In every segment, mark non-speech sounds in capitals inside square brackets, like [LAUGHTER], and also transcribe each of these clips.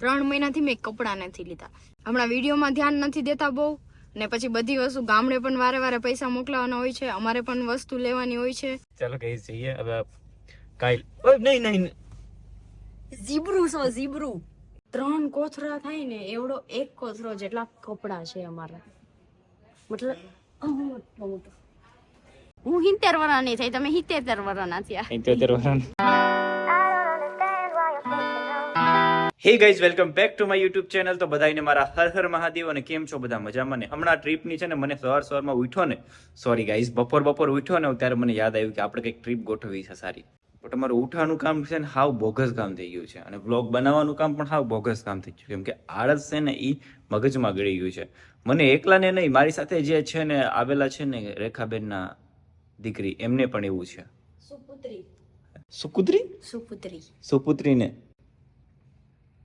ત્રણ મહિનાથી મેં કપડાં નથી લીધા. હમણાં વિડીયોમાં ધ્યાન નથી દેતા બહુ. ને પછી બધી વસ્તુ ગામડે પણ વારે વારે પૈસા મોકલાવાના હોય છે અમારે પણ વસ્તુ લેવાની હોય છે. ચાલો કઈ જઈએ હવે ઓય, નહીં નહીં. ઝીબ્રુ સો ઝીબ્રુ. ત્રણ કોથરા થાય ને એવડો એક કોથરો જેટલા કપડા છે અમારા. મતલબ મોટો મોટો. હું હિંતેર વર્ષની થઈ તમે હિતેતેર વર્ષના થયા. ઇત્યોતેર વર્ષ hey guys welcome back to my YouTube channel તો બધાને મારા હર હર મહાદેવ અને કેમ છો બધા મજામાં ને? હમણાં ટ્રીપની છે ને મને સવાર સવારમાં ઉઠ્યો ને સોરી ગાઈઝ બપોર બપોર ઉઠ્યો ને ત્યારે મને યાદ આવ્યું કે આપણે કંઈક ટ્રીપ ગોઠવી છે સારી. બટ અમારું ઉઠવાનું કામ છે ને હાવ બોગસ કામ થઈ ગયું છે. અને વ્લોગ બનાવવાનું કામ પણ હાવ બોગસ કામ થઈ ગયું કેમ કે આળસ છે ને એ મગજમાં ગળી ગયું છે. મને એકલાને નહીં મારી સાથે જે છે ને આવેલા છે ને રેખાબેનના દીકરી એમને પણ એવું છે. સુપુત્રી. સુપુત્રી? સુપુત્રી. સુપુત્રીને?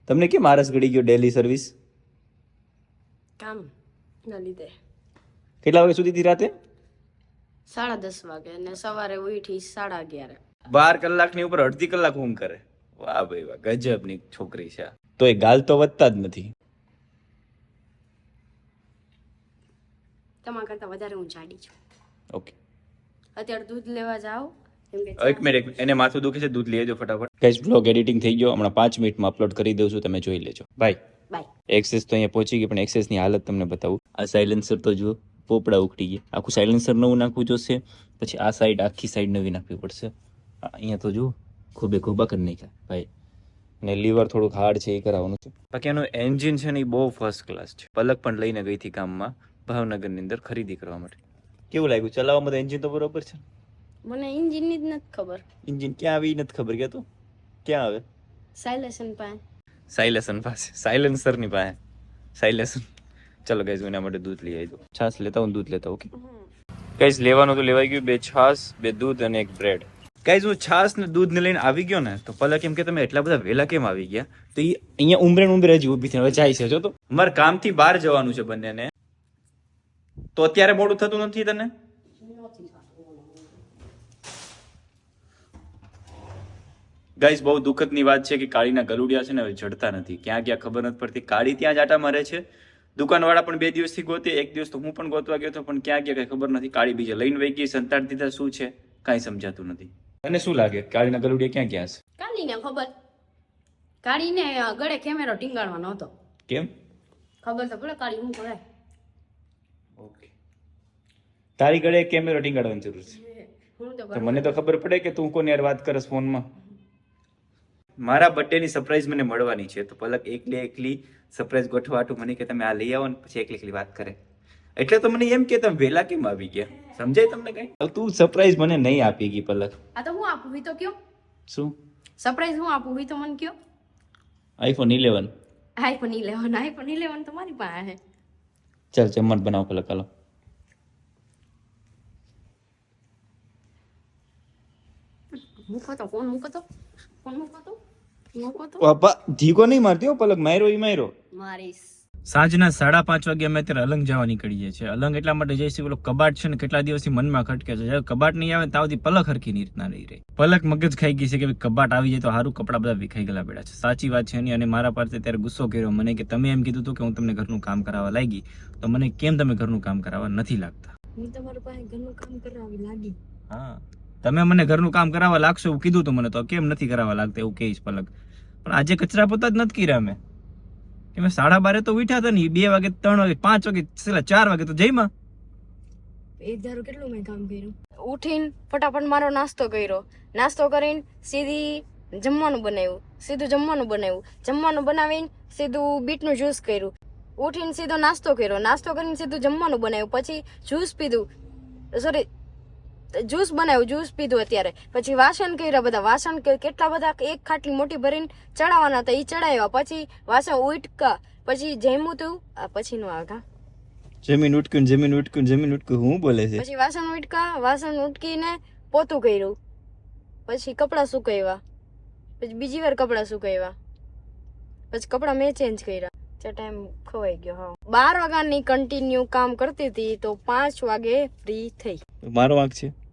તમને કેમ આરસ ગળી ગયો ડેલી સર્વિસ કામ? ના લીધે. કેટલા વાગે સુધી રાતે? સાડા દસ વાગે ને સવારે ઉઠી સાડા અગિયારે. બાર કલાકની ઉપર અડધી કલાક ઊંઘ કરે. વાહ ભાઈ વાહ ગજબની છોકરી છે. તો એ ગાલ તો વધતા જ નથી. તમારા કરતા વધારે હું જાડી છું. ઓકે અત્યારે દૂધ લેવા કે એક મિનિટ એક એને માથું દુખે છે દૂધ લઈ આવજો ફટાફટ. ગાઈસ બ્લોગ એડિટિંગ થઈ ગયો. હમણાં પાંચ મિનિટમાં અપલોડ કરી દઉં છું તમે જોઈ લેજો. ભાઈ બાય એક્સેસ તો અહીંયા પહોંચી ગઈ પણ એક્સેસની હાલત તમને બતાવું. આ સાયલેન્સર તો જુઓ પોપડા ઉખડી ગયા. આખું સાયલેન્સર નવું નાખવું જોશે પછી આ સાઈડ આખી સાઈડ નવી નાખવી પડશે. અહીંયા તો જુઓ ખૂબે ખૂબા કરી નાખ્યા. ભાઈ અને લીવર થોડુંક હાર્ડ છે એ કરાવવાનું છે. બાકી એનું એન્જિન છે ને એ બહુ ફર્સ્ટ ક્લાસ છે. પલક પણ લઈને ગઈ હતી કામમાં ભાવનગરની અંદર ખરીદી કરવા માટે. કેવું લાગ્યું? ચલાવવામાં તો એન્જિન તો બરોબર છે મને એન્જિનની જ નથી ખબર. એન્જિન ક્યાં આવી નથી ખબર કે તું? ક્યાં આવે? સાયલેશન પાસે. સાયલેસન પાસે. સાયલેન્સરની પાસે. સાયલેસન ચલો ગાઈઝ હું એના માટે દૂધ લઈ આવી દઉં. છાશ લેતા હું દૂધ લેતા ઓકે ગાઈઝ લેવાનું તો લેવાઈ ગયું બે છાશ બે દૂધ અને એક બ્રેડ ગાઈઝ હું છાશ ને દૂધ ને લઈને આવી ગયો ને તો પલક એમ કે તમે એટલા બધા વહેલા કેમ આવી ગયા? તો એ અહીંયા ઉમરે ઉમરે જ ઊભી થઈને હવે જાય છે જો તો. મારે કામથી બહાર જવાનું છે બંનેને. તો અત્યારે મોડું થતું નથી તને? ગાઈઝ બહુ દુઃખદની વાત છે કે કાળીના ગલુડિયા છે ને હવે જડતા નથી. ક્યાં ક્યાં ખબર નથી પડતી. કાળી ત્યાં જ આટા મારે છે. દુકાનવાળા પણ બે દિવસથી ગોતે એક દિવસ તો હું પણ ગોતવા ગયો હતો પણ ક્યાં ક્યાં કઈ ખબર નથી. કાળી બીજે લઈને વહી ગઈ સંતાડ દીધા શું છે? કાંઈ સમજાતું નથી. અને શું લાગે? કાળીના ગલુડિયા ક્યાં ક્યાં છે? કાળીને ખબર. કાળીને ગળે કેમેરો ટીંગાડવાનો હતો કેમ? ખબર તો પડે કાળી હું કરે ઓકે. તારી ગળે કેમેરો ટીંગાડવાની જરૂર છે. મને તો ખબર પડે કે તું કોની યાર વાત કરસ ફોનમાં? મારા બર્થડે ની સરપ્રાઈઝ મને મળવાની છે. તો પલક એકલી એકલી સરપ્રાઈઝ ગોઠવાટું મને કે તમે આ લઈ આવો ને પછી એકલી એકલી વાત કરે. એટલે તો મને એમ કે તમે વહેલા કેમ આવી ગયા? સમજાય તમને કઈ? તું સરપ્રાઈઝ મને નહીં આપી ગઈ પલક. આ તો હું આપું? તો કયો? શું? સરપ્રાઈઝ હું આપું? તો મને કયો? IPhone eleven iPhone eleven iPhone eleven તો મારી પાસે. છે ચાલ જમવાનું બનાવો પલક હાલો. મૂકો તો ફોન મૂકો તો. ફોન મૂકો તો. મૂકો તો બાપા ધીકો નહીં મારતી હો પલક માર્યો ઈ માર્યો. મારીશ. સાંજના સાડા પાંચ વાગે અમે અત્યારે અલંગ જવા નીકળીએ છીએ. અલંગ એટલા માટે જઈશું પેલો કબાટ છે ને કેટલા દિવસથી મનમાં ખટકે છે. જ્યારે કબાટ નહીં આવે તાવથી પલક હરખી ની રીતના રહી રહી. પલક મગજ ખાઈ ગઈ છે કે કબાટ આવી જાય તો સારું કપડા બધા વિખાઈ ગયેલા બેડા છે. સાચી વાત છે એની અને મારા પાસે ત્યારે ગુસ્સો કર્યો. મને કે તમે એમ કીધું હતું કે હું તમને ઘરનું કામ કરાવવા લાગી. તો મને કેમ તમે ઘરનું કામ કરાવવા નથી લાગતા? હું તમારા પાસે ઘરનું કામ કરાવવા લાગી. હા. તમે મને ઘરનું કામ કરાવવા લાગશો એવું કીધું હતું મને તો. કેમ નથી કરાવવા લાગતા એવું કહીશ પલક? પણ આજે કચરા પોતા જ નથી કર્યા અમે. કે સાડા બારે તો ઉઠ્યા હતા ને બે વાગે, ત્રણ વાગે, પાંચ વાગે, છેલ્લા ચાર વાગે તો જઈમાં એક ધારો કેટલું મેં કામ કર્યું? ઉઠીને ફટાફટ મારો નાસ્તો કર્યો. નાસ્તો કરીને સીધી જમવાનું બનાવ્યું. સીધું જમવાનું બનાવ્યું. જમવાનું બનાવીને સીધું બીટનું જ્યુસ કર્યું. ઉઠીને સીધો નાસ્તો કર્યો. નાસ્તો કરીને સીધું જમવાનું બનાવ્યું. પછી જ્યુસ પીધું. સોરી જ્યુસ બનાવ્યું જ્યુસ પીધું અત્યારે. પછી વાસણ કર્યા બધા વાસણ કેટલા બધા એક ખાટલી મોટી ભરીને ચડાવવાના હતા એ ચડાવ્યા. પછી વાસણ ઉટકા પછી જમ્યું તું પછીનું આગા જમીન ઉટક્યું જમીન ઉટક્યું જમીન ઉટક્યું હું બોલે છે? પછી વાસણ ઉટકા વાસણ ઉટકીને પોતું કર્યું. પછી કપડાં સુકાવ્યા. પછી બીજી વાર કપડાં સુકાવ્યા. પછી કપડાં મેં ચેન્જ કર્યા. તે ટાઈમ ખવાઈ ગયો હા. બાર વાગ્યાની કન્ટિન્યુ કામ કરતી હતી તો પાંચ વાગે ફ્રી થઈ. મારો વાંક છે?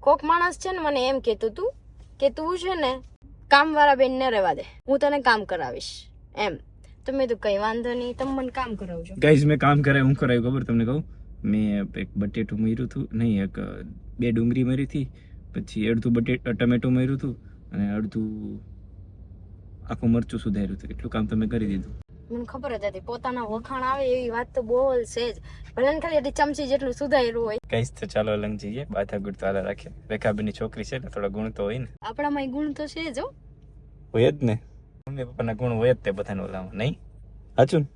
કોક માણસ છે ને મને એમ કહેતું તું કે તું છે ને કામવાળા બેન ને રહેવા દે. હું તને કામ કરાવીશ. એમ. તો મેં તો કઈ વાંધો નહીં, તમે મને કામ કરાવજો. ગાઈઝ મેં કામ કરાય હું કરાયું ખબર તમને કહું? મેં એક બટેટું મર્યું હતું, નહીં, એક બે ડુંગળી મરી હતી, પછી અડધું બટેટ ટમેટું મર્યું હતું, અને અડધું આખું મરચું સુધાર્યું હતું. એટલું કામ તમે કરી દીધું. મને ખબર જ હતી. પોતાના વખાણ આવે એવી વાત તો બોલશે જ ભલે ને ખાલી ચમચી જેટલું સુધાર્યું હોય. ગાઈઝ તો ચાલો અલંગ જઈએ બાથા ગુડ તાલા રાખે. રેખાબેનની છોકરી છે ને થોડા ગુણ તો હોય ને. આપણામાં ગુણ તો છે જ હો. હોય જ ને. મમ્મી પપ્પાના ગુણ હોય જ તે બધાને ઓલામાં નહીં? હાચું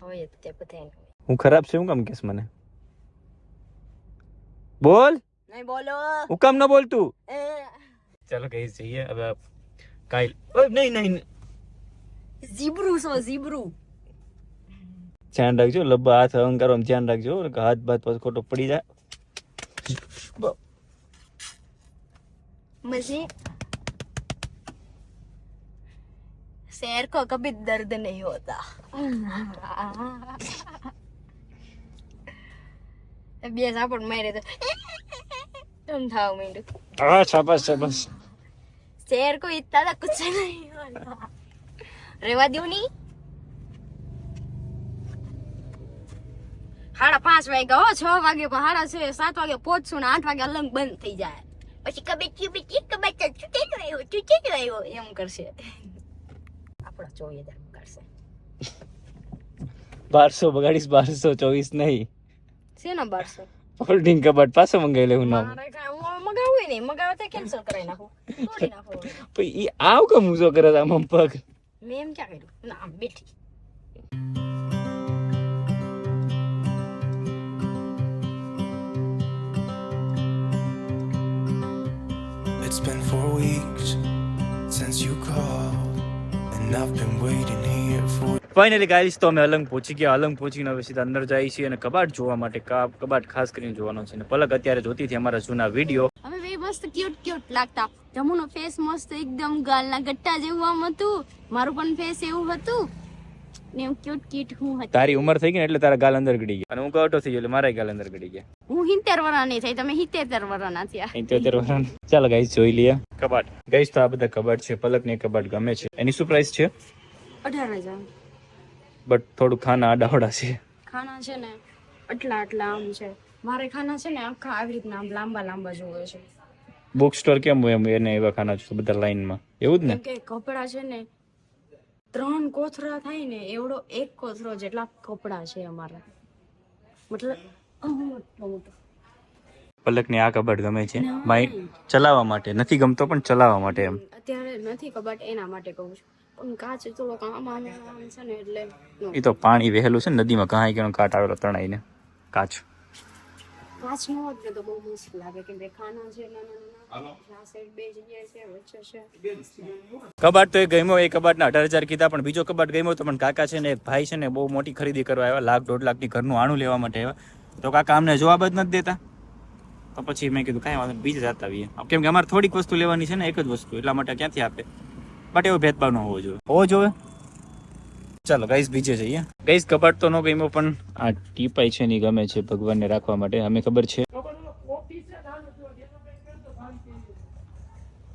હોય જ તે બધાને. હું ખરાબ છે હું કામ કેસ મને? બોલ! નહીં બોલો. હું કામ ન બોલતું? એ, ચાલો કઈ જઈએ હવે કાલ ઓય, નહીં નહીં ઝીબ્રું છો ઝીબ્રું ધ્યાન રાખજો લબ્બા હાથ અહંકારો ધ્યાન રાખજો નકર હાથ બાથ પછી ખોટો પડી જાય मुझे शेर को कभी दर्द नहीं होता બે ઝાપડ મારે તો तुम થાવ માંડ્યું હા શાબાશ શાબાશ शेर को इतना तो कुछ नहीं होता રેવા દો ની. સાડા પાંચ વાગ્યા હો છ વાગે પણ સાડા છ સાત વાગે પહોંચશું ને આઠ વાગે અલંગ બંધ થઈ જાય. પછી કબે ચીબી ચીક કબે ચૂટે આવ્યો ચૂટે આવ્યો એમ કરશે. આપણા ચોવીસ હજાર કરશે. બારસો બગાડીશ બારસો ચોવીસ નહીં. શેના બારસો? ફોલ્ડિંગ કબાટ પાછો મંગાવી લેવું નામ. મગાવું નહીં મગાવે તો કેન્સલ કરાવી નાખું. તોડી નાખું. પછી આવ કેમ ઊંચો કરે આમ પગ મેં એમ ક્યાં કર્યું ના આમ બેઠી It's been four weeks since you called, and I've been waiting here for finally guys તો અમે અલંગ પહોંચી ગયા. અલંગ પહોંચીને હવે સીધા અંદર જઈએ છીએ અને કબાટ જોવા માટે કા- કબાટ ખાસ કરીને જોવાનો છે. અને પલક અત્યારે જોતી હતી અમારા જૂના વીડિયો હવે બે મસ્ત ક્યુટ ક્યુટ લાગતા. જમુનો ફેસ મસ્ત એકદમ ગાલના ગટ્ટા જેવું આમ હતું. મારું પણ ફેસ એવું હતું. ને હું ક્યુટ ક્યુટ હું હતી. તારી ઉંમર થઈ ગઈ ને એટલે તારા ગાલ અંદર ગડી ગયા. અને હું કવટો થઈ ગયો એટલે મારા ગાલ અંદર ગડી ગયા. હું હિંતેર વર્ષની થઈ તમે હિતેર વર્ષના થયા. ઇત્યોતેર વર્ષ ચાલો ગાઈસ જોઈ લઈએ. કબાટ. ગાઈસ તો આ બધા કબાટ છે પલક ને કબાટ ગમે છે. એની શું પ્રાઇસ છે? 18000 બટ થોડું ખાના આડાવડા છે. ખાના છે ને આટલા આટલા આમ છે. મારે ખાના છે ને આખા આવી રીતના આમ લાંબા લાંબા જોવે છે. બુક સ્ટોર કેમ હોય એમ એને એવા ખાના છે બધા લાઈનમાં? એવું જ ને? કે કપડા છે ને ત્રણ કોથરા થાય ને એવડો એક કોથરો જેટલા કપડા છે અમારા. મતલબ આમ મોટો મોટો પલક ને આ કબાટ ગમે છે? માઇન્ડ ચલાવવા માટે. નથી ગમતો પણ ચલાવવા માટે એમ. અત્યારે નથી કબાટ એના માટે કહું છું. પણ કાચ થોડોક આમ આમ છે ને એટલે એ તો પાણી વહેલું છે ને નદીમાં કાંઈ કે કાટ આવેલો તણાઈને. કાચ. કાચ નો હોત ને તો બહુ મસ્ત લાગે કેમ કે ખાના છે. કબાટ તો એ ગમ્યો એ કબાટના અઢાર હજાર કીધા પણ બીજો કબાટ ગમ્યો તો પણ કાકા છે ને એક ભાઈ છે ને બહુ મોટી ખરીદી કરવા આવ્યા લાખ દોઢ લાખની ઘરનું આણું લેવા માટે આવ્યા. તો કાકા અમને જવાબ જ નથી દેતા. તો પછી મેં કીધું કાંઈ વાંધો નહીં, બીજે જતા આવીએ. કેમ કે અમારે થોડીક વસ્તુ લેવાની છે ને એક જ વસ્તુ એટલા માટે ક્યાંથી આપે? બટ એવો ભેદભાવ ન હોવો જોઈએ. હોવો જોઈએ? ચાલો ગાઈસ બીજે જઈએ. ગાઈસ કબાટ તો ન ગમ્યો પણ આ ટીપાઈ છે ને ગમે છે ભગવાનને રાખવા માટે અમે ખબર છે.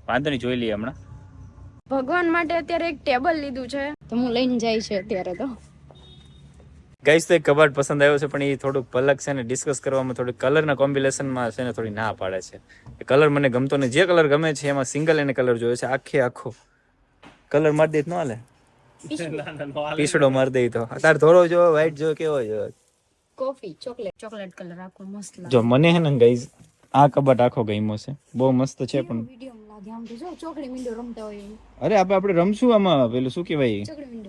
વાંધો નહીં જોઈ લઈએ હમણાં. ભગવાન માટે અત્યારે એક ટેબલ લીધું છે. તો હું લઈને જાય છે અત્યારે તો. ગાઈસ તો એક કબાટ પસંદ આવ્યો છે પણ એ થોડુંક પલક છે ને ડિસ્કસ કરવામાં થોડુંક કલરના કોમ્બિનેશનમાં છે ને થોડી ના પાડે છે. એ કલર મને ગમતો ને જે કલર ગમે છે એમાં સિંગલ એને કલર જોયો છે. આખે આખો. કલર મારી દે તો ન હાલે. પીસડો. [LAUGHS] મારી દે તો. તાર થોડો જો વ્હાઈટ જો કેવો જો કોફી ચોકલેટ ચોકલેટ કલર આખો મસ્ત લાગે. જો મને હે ને ગાઈઝ આ કબાટ આખો ગઈમો છે. બહુ મસ્ત છે પણ. વીડિયો લાગે આમ તો જો ચોકડી મીંડો રમતા હોય એમ. અરે આપણે આપણે રમશું આમાં. પેલું શું કહેવાય?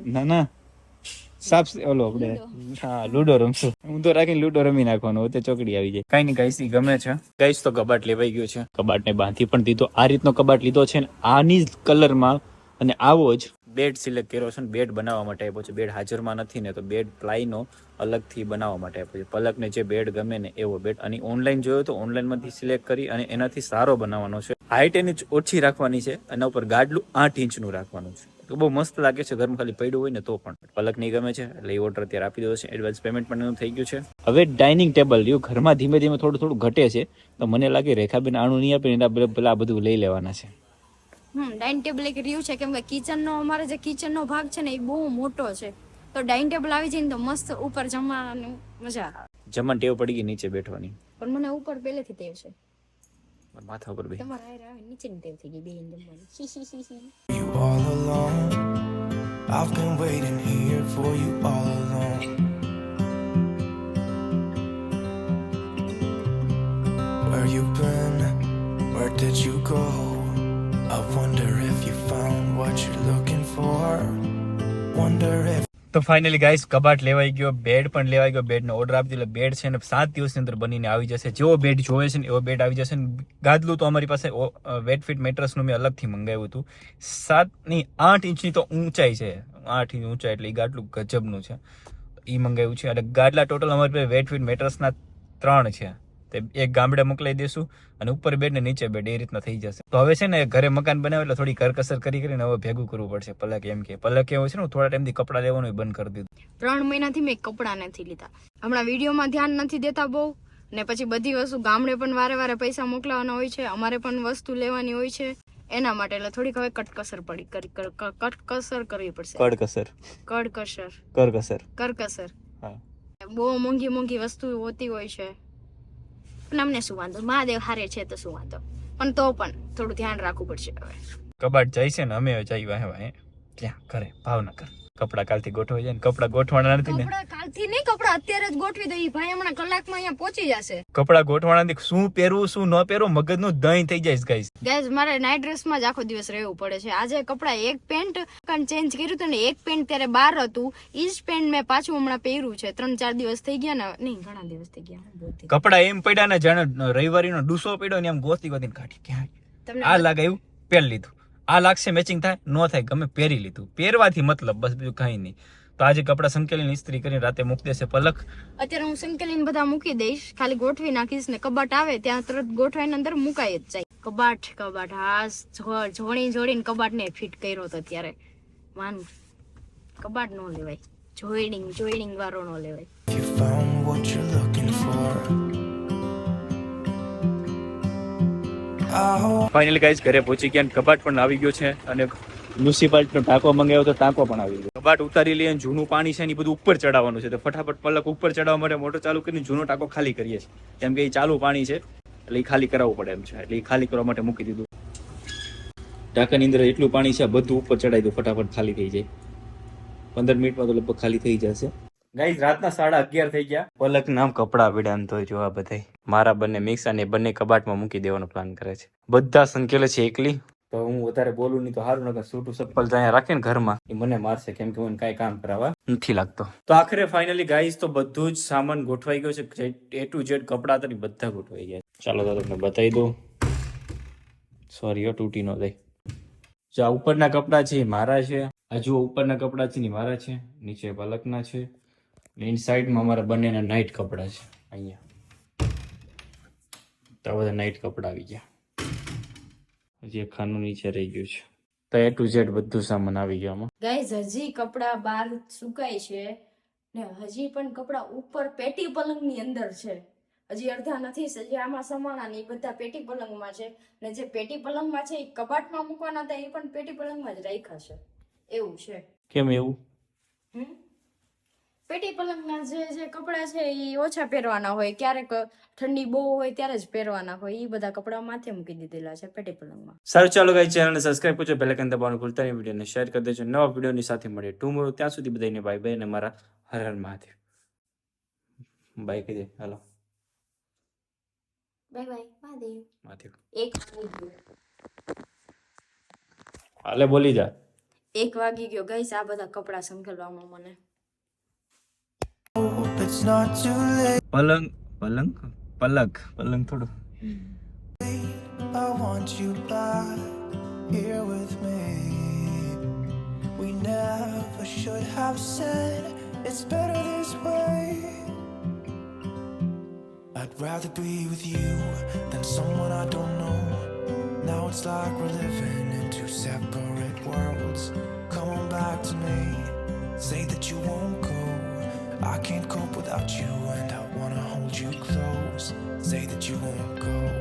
ના ના. સાફ ઓલો આપણે. હા લૂડો રમશું. હું તો રાખીને લૂડો રમી નાખવાનો તે ચોકડી આવી જાય. કઈ નહીં ગાઈસ ગમે છે. ગાઈસ તો કબાટ લેવાઈ ગયો છે. કબાટને બાંધી પણ દીધો. આ રીતનો કબાટ લીધો છે ને આની જ કલરમાં અને આવો જ બેડ સિલેક્ટ કર્યો છે ને બેડ બનાવવા માટે આપ્યો છે. બેડ હાજરમાં નથી ને તો બેડ પ્લાયનો અલગથી બનાવવા માટે આપ્યો છે. પલકને જે બેડ ગમે ને એવો બેડ. અને ઓનલાઈન જોયો તો ઓનલાઈનમાંથી સિલેક્ટ કરી અને એનાથી સારો બનાવવાનો છે. હાઈટ એની ઓછી રાખવાની છે. એના ઉપર ગાડલું આઠ ઇંચનું રાખવાનું છે. તો બહુ મસ્ત લાગે છે. ઘરમાં ખાલી પડ્યું હોય ને તો પણ. પલક નહીં ગમે છે. એટલે એ ઓર્ડર અત્યારે આપી દીધો છે. એડવાન્સ પેમેન્ટ પણ એનું થઈ ગયું છે. હવે ડાઇનિંગ ટેબલ રહ્યું. ઘરમાં ધીમે ધીમે થોડું થોડું ઘટે છે. તો મને લાગે રેખાબેન આણું નહીં આપે એના પેલા આ બધું લઈ લેવાના છે. હમ ડાઇનિંગ ટેબલ એક રહ્યું છે કેમ કે કિચનનો અમારે જે કિચનનો ભાગ છે ને એ બહુ મોટો છે તો ડાઇનિંગ ટેબલ આવી જાય ને તો મસ્ત ઉપર જમવાની મજા આવે જમણ ટેવ પડી ગઈ નીચે બેઠવાની પણ મને ઉપર પહેલેથી ટેવ છે માથા ઉપર બે તમારા આવે નીચેની ટેવ થઈ ગઈ બે જમવાની all alone. I've been waiting here for you all alone. તો ફાઇનલી ગાઈસ કબાટ લેવાઈ ગયો બેડ પણ લેવાઈ ગયો બેડનો ઓર્ડર આપી દીધો. બેડ છે ને સાત દિવસની અંદર બનીને આવી જશે. જેવો બેડ જોવે છે ને એવો બેડ આવી જશે ને ગાદલું તો અમારી પાસે વેટ ફિટ મેટ્રસનું મેં અલગથી મંગાવ્યું હતું. સાતની આઠ ઇંચની તો ઊંચાઈ છે. આઠ ઇંચ ઊંચાઈ એટલે એ ગાદલું ગજબનું છે. એ મંગાવ્યું છે. અને ગાદલા ટોટલ અમારી પાસે વેટ ફિટ મેટ્રસના ત્રણ છે. તે એક ગામડે મોકલાઈ દેશું અને ઉપર બેડ ને નીચે બેડ એ રીતના થઈ જશે. તો હવે છે ને ઘરે મકાન બનાવે એટલે થોડી કરકસર કરી કરીને હવે ભેગું કરવું પડશે પલક એમ કે. પલક એવું છે ને થોડા ટાઈમથી કપડાં લેવાનું બંધ કરી દીધું. ત્રણ મહિનાથી મેં કપડાં નથી લીધા. હમણાં વિડીયોમાં ધ્યાન નથી દેતા બહુ. ને પછી બધી વસ્તુ ગામડે પણ વારે વારે પૈસા મોકલાવાના હોય છે અમારે પણ વસ્તુ લેવાની હોય છે. એના માટે એટલે થોડીક હવે કટકસર પડી કરી કટકસર કરવી પડશે. કડકસર. કડકસર. કરકસર. કરકસર. હા. બહુ મોંઘી મોંઘી વસ્તુ હોતી હોય છે. પણ અમને શું વાંધો મહાદેવ હારે છે તો શું વાંધો પણ તો પણ થોડું ધ્યાન રાખવું પડશે હવે. કબાટ જાય છે ને, અમે જઈ વાહે વાહે. ત્યાં ઘરે, ભાવનગર. કપડા કાલથી ગોઠવાઈ જાય ને કપડા ગોઠવાના નથી ને. કપડા કાલથી નહીં કપડા અત્યારે જ ગોઠવી દઈ ભાઈ હમણાં કલાકમાં અહીંયા પહોંચી જશે. કપડા ગોઠવાના નથી શું પહેરવું શું ન પહેરવું મગજનું દહીં થઈ જાય ગાઈસ ગાઈસ મારે નાઈટ ડ્રેસમાં જ આખો દિવસ રહેવું પડે છે. આજે કપડા એક પેન્ટ કાન ચેન્જ કર્યું હતું ને એક પેન્ટ ત્યારે બહાર હતું. ઈ જ પેન્ટ મેં પાછું હમણાં પહેર્યું છે. ત્રણ ચાર દિવસ થઈ ગયા ને નહીં ઘણા દિવસ થઈ ગયા. કપડા એમ પડ્યા ને જાણે રવિવારીનો ડૂસો પડ્યો ને એમ ગોતી ગોતીને કાઢી. ક્યાં? તમને આ લાગે એવું પહેરી લીધું. આ લાગશે મેચિંગ થાય ન થાય ગમે પહેરી લીધું. પહેરવાથી મતલબ બસ બીજું કઈ નહીં. તો આજે કપડા સંકેલીને ઇસ્ત્રી કરીને રાતે મૂકી દેશે પલક. અત્યારે હું સંકેલીને બધા મૂકી દઈશ. ખાલી ગોઠવી નાખીશ ને કબાટ આવે ત્યાં તરત ગોઠવાઈને અંદર મુકાઈ જ જાય. કબાટ કબાટ હા જો- જોડી જોડીને કબાટને ફિટ કર્યો તો ત્યારે માન કબાટ નો લેવાય. જોઈડિંગ જોઈડિંગ વાળો નો લેવાય. ફાઇનલી ગાઈઝ ઘરે પહોંચી ગયા કબાટ પણ આવી ગયો છે અને મ્યુનિસિપાલિટીનો ટાંકો મંગાવ્યો તો ટાંકો પણ આવી ગયો. કબાટ ઉતારી લઈએ જૂનું પાણી છે ને બધું ઉપર ચડાવવાનું છે. તો ફટાફટ પલક ઉપર ચડાવવા માટે મોટર ચાલુ કરીને જૂનો ટાંકો ખાલી કરીએ છીએ. કેમ કે એ ચાલુ પાણી છે, એટલે એ ખાલી કરાવવું પડે એમ છે. એટલે એ ખાલી કરવા માટે મૂકી દીધું. ટાંકાની અંદર એટલું પાણી છે બધું ઉપર ચડાવી દઉં ફટાફટ ખાલી થઈ જાય. પંદર મિનિટમાં તો લગભગ ખાલી થઈ જશે. ગાઈઝ રાતના સાડા અગિયાર થઈ ગયા. પલક નામ કપડા પીડા તો જો આ બધા મારા બંને મિક્સ અને બંને કબાટમાં મૂકી દેવાનો પ્લાન કરે છે. બધા સંકેલે છે એકલી. તો હું વધારે બોલું નહીં તો સારું નગર સૂટું ચપ્પલ ત્યાં રાખે ને ઘરમાં. એ મને મારશે કેમ કે હું કાંઈ કામ કરાવવા. નથી લાગતો. તો આખરે ફાઇનલી ગાઈઝ તો બધું જ સામાન ગોઠવાઈ ગયો છે. એ ટુ જેડ કપડા ને બધા ગોઠવાઈ ગયા ચાલો તો તમને બતાવી દઉં. સોરી હો તૂટી ન જાય. જો આ ઉપરના કપડા છે એ મારા છે. આ જુઓ ઉપરના કપડા છે ને મારા છે. નીચે પલકના છે. ઇન સાઈડમાં અમારા બંનેના નાઇટ કપડાં છે અહીંયા. તો બધા નાઇટ કપડા આવી ગયા. હજી ખાનું નીચે રહી ગયું છે. તો એ ટુ ઝેડ બધું સામાન આવી ગયો આમાં. ગાઈઝ હજી કપડાં બહાર સુકાય છે ને હજી પણ કપડાં ઉપર પેટી પલંગની અંદર છે. હજી અડધા નથી હજી આમાં સમાણા ને એ બધા પેટી પલંગમાં છે ને જે પેટી પલંગમાં છે એ કબાટમાં મૂકવાના હતા એ પણ પેટી પલંગમાં જ રાખ્યા છે. એવું છે. કેમ એવું? હમ? પેટી પલંગના જે જે કપડાં છે એ ઓછા પહેરવાના હોય ક્યારેક ઠંડી બહુ હોય ત્યારે જ પહેરવાના હોય એ બધા કપડા માથે મૂકી દીધેલા છે પેટી પલંગમાં. સારું ચાલો ગાઈ ચેનલને સબસ્ક્રાઇબ કરજો પહેલા કંઈ દબાવવાનું ભૂલતા નહીં વિડીયોને શેર કરી દેજો નવા વિડીયોની સાથે મળીએ. ટુમોરો ત્યાં સુધી બધાને બાય બાય અને મારા હર હર મહાદેવ. બાય કહી દે હાલો. Bye bye Mahadev. મહાદેવ. એક હાલે બોલી જા. એક વાગી ગયો. ગઈ આ બધા કપડાં સંકેલવામાં મને not too late. Palang, palang, palag, palang thodo. I want you back here with me. We never should have said it's better this way. I'd rather be with you than someone I don't know. Now it's like we're living in two separate worlds. Come on back to me, say that you won't go. I can't cope without you, and I wanna hold you close. Say that you won't go.